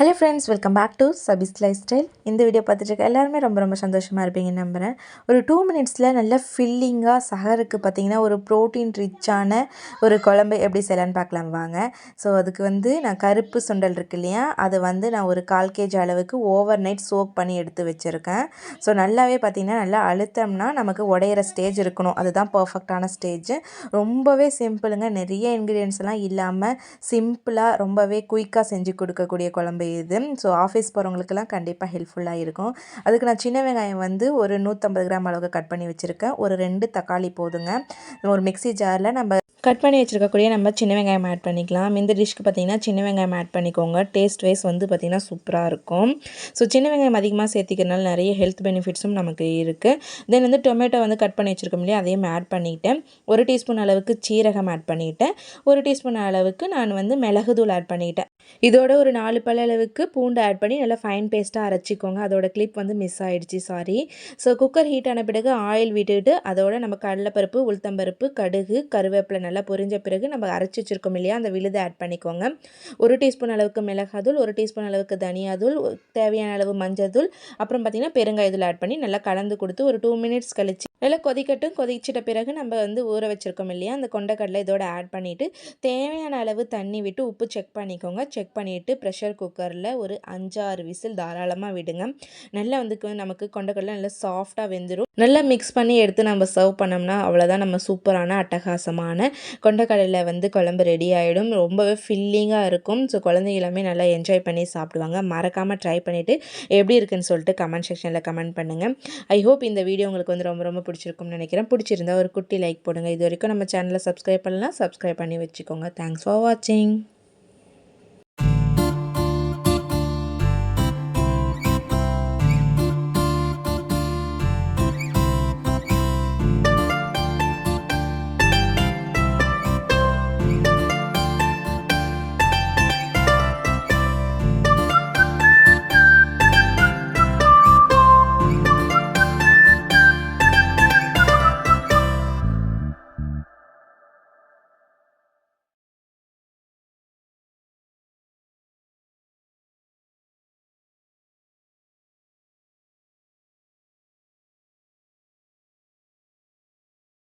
Hello friends welcome back to சபிஸ் life style இந்த video பார்த்துட்டு எல்லாருமே ரொம்ப ரொம்ப சந்தோஷமாக இருப்பீங்கன்னு நம்புகிறேன் ஒரு டூ மினிட்ஸில் நல்ல ஃபில்லிங்காக சகருக்கு பார்த்தீங்கன்னா ஒரு ப்ரோட்டீன் ரிச்சான ஒரு குழம்பு எப்படி செய்யலான்னு பார்க்கலாம் வாங்க. ஸோ அதுக்கு வந்து நான் கருப்பு சுண்டல் இருக்கு இல்லையா? அதை வந்து நான் ஒரு கால் கேஜி அளவுக்கு ஓவர் நைட் சோக் பண்ணி எடுத்து வச்சுருக்கேன். ஸோ நல்லாவே பார்த்திங்கன்னா நல்லா அழுத்தம்னா நமக்கு உடையிற ஸ்டேஜ் இருக்கணும். அதுதான் பர்ஃபெக்டான ஸ்டேஜ் ரொம்பவே சிம்பிளுங்க நிறைய இன்க்ரீடியன்ஸ் எல்லாம் இல்லாமல் சிம்பிளாக ரொம்பவே குயிக்காக செஞ்சு கொடுக்கக்கூடிய குழம்பு இது. ஸோ ஆஃபீஸ் போகிறவங்களுக்கெல்லாம் கண்டிப்பாக ஹெல்ப்ஃபுல்லாக இருக்கும். அதுக்கு நான் சின்ன வெங்காயம் வந்து ஒரு நூற்றம்பது கிராம் அளவுக்கு கட் பண்ணி வச்சுருக்கேன். ஒரு ரெண்டு தக்காளி போதுங்க. ஒரு மிக்சி ஜாரில் நம்ம கட் பண்ணி வச்சுருக்கக்கூடிய நம்ம சின்ன வெங்காயம் ஆட் பண்ணிக்கலாம். இந்த டிஷ்க்கு பார்த்திங்கன்னா சின்ன வெங்காயம் ஆட் பண்ணிக்கோங்க. டேஸ்ட் வைஸ் வந்து பார்த்திங்கன்னா சூப்பராக இருக்கும். ஸோ சின்ன வெங்காயம் அதிகமாக சேர்த்திக்கிறனால நிறைய ஹெல்த் பெனிஃபிட்ஸும் நமக்கு இருக்குது தென் வந்து டொமேட்டோ வந்து கட் பண்ணி வச்சுருக்கோம் இல்லையா? அதையும் ஆட் பண்ணிவிட்டேன் ஒரு டீஸ்பூன் அளவுக்கு சீரகம் ஆட் பண்ணிவிட்டேன் ஒரு டீஸ்பூன் அளவுக்கு நான் வந்து மிளகுதூள் ஆட் பண்ணிக்கிட்டேன் இதோட ஒரு நாலு பல அளவுக்கு பூண்டு ஆட் பண்ணி நல்லா ஃபைன் பேஸ்ட்டாக அரைச்சிக்கோங்க. அதோட கிளிப் வந்து மிஸ் ஆகிடுச்சு சாரி ஸோ குக்கர் ஹீட் ஆன பிறகு ஆயில் விட்டுட்டு அதோட நம்ம கடலைப்பருப்பு உளுத்தம்பருப்பு கடுகு கருவேப்பிலை நல்லா பொரிஞ்ச பிறகு நம்ம அரைச்சி வச்சுருக்கோம் இல்லையா அந்த விழுதை ஆட் பண்ணிக்கோங்க. ஒரு டீஸ்பூன் அளவுக்கு மிளகாதூள் ஒரு டீஸ்பூன் அளவுக்கு தனியாதூள் தேவையான அளவு மஞ்சள் தூள் அப்புறம் பார்த்திங்கன்னா பெருங்காயத்தூள் ஆட் பண்ணி நல்லா கலந்து கொடுத்து ஒரு டூ மினிட்ஸ் கழிச்சு நல்லா கொதிக்கட்டும் கொதிச்சிட்ட பிறகு நம்ம வந்து ஊற வச்சுருக்கோம் இல்லையா? அந்த கொண்டக்கடலை இதோட ஆட் பண்ணிவிட்டு தேவையான அளவு தண்ணி விட்டு உப்பு செக் பண்ணிக்கோங்க. செக் பண்ணிவிட்டு ப்ரெஷர் குக்கரில் ஒரு அஞ்சாறு விசில் தாராளமாக விடுங்க. நல்லா வந்து நமக்கு கொண்டக்கடலை நல்லா சாஃப்டாக வெந்துடும் நல்லா மிக்ஸ் பண்ணி எடுத்து நம்ம சர்வ் பண்ணோம்னா அவ்வளோதான் நம்ம சூப்பரான அட்டகாசமான கொண்டக்கடலை வந்து குழம்பு ரெடி ஆகிடும் ரொம்பவே ஃபில்லிங்காக இருக்கும். ஸோ குழந்தைகளுமே நல்லா என்ஜாய் பண்ணி சாப்பிடுவாங்க. மறக்காமல் ட்ரை பண்ணிவிட்டு எப்படி இருக்குன்னு சொல்லிட்டு கமெண்ட் செக்ஷனில் கமெண்ட் பண்ணுங்கள் ஐ ஹோப் இந்த வீடியோ உங்களுக்கு வந்து ரொம்ப ரொம்ப பிடிச்சிருக்கும்னு நினைக்கிறேன். பிடிச்சிருந்தா ஒரு குட்டி லைக் போடுங்க. இது வரைக்கும் நம்ம சேனலை சப்ஸ்கிரைப் பண்ணலாம் சப்ஸ்கிரைப் பண்ணி வச்சுக்கோங்க. தேங்க்ஸ் ஃபார் வாட்சிங்